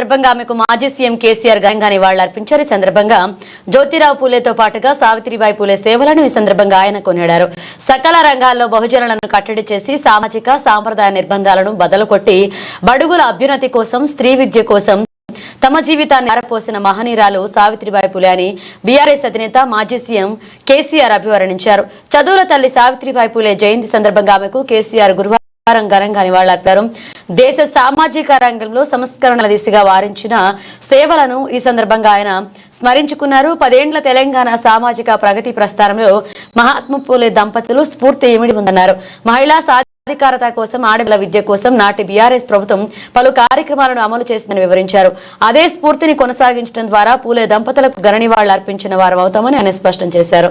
సందర్భంగా ఆమెకు మాజీ సీఎం కేసీఆర్ గంగా నివాళులు అర్పించారు. ఈ సందర్భంగా జ్యోతిరావు పూలేతో పాటుగా సావిత్రిబాయి పూలే సేవలను ఈ సందర్భంగా ఆయన కొనియాడారు. సకల రంగాల్లో బహుజనులను కట్టడి చేసి సామాజిక సాంప్రదాయ నిర్బంధాలను బదలు కొట్టి బడుగుల అభ్యున్నతి కోసం స్త్రీ విద్య కోసం తమ జీవితాన్ని ఆరపోసిన మహనీయురాలు సావిత్రిబాయి పులే అని బీఆర్ఎస్ అధినేత మాజీ సీఎం కేసీఆర్ అభివర్ణించారు. చదువుల తల్లి సావిత్రిబాయి పులే జయంతి సందర్భంగా ఆమెకు కేసీఆర్ గురువారం ఘనంగా నివాళులర్పారు దేశ సామాజిక రంగంలో సంస్కరణల దిశగా వారించిన సేవలను ఈ సందర్భంగా ఆయన స్మరించుకున్నారు. పదేండ్ల తెలంగాణ సామాజిక ప్రగతి ప్రస్థానంలో మహాత్మ పూలే దంపతులు స్ఫూర్తి ఏమిడి ఉందన్నారు. మహిళా సాధికారత కోసం ఆడపిల్ల విద్య కోసం నాటి బీఆర్ఎస్ ప్రభుత్వం పలు కార్యక్రమాలను అమలు చేసిందని వివరించారు. అదే స్ఫూర్తిని కొనసాగించడం ద్వారా పూలే దంపతులకు ఘన నివాళులు అర్పించిన వారు అవుతామని ఆయన స్పష్టం చేశారు.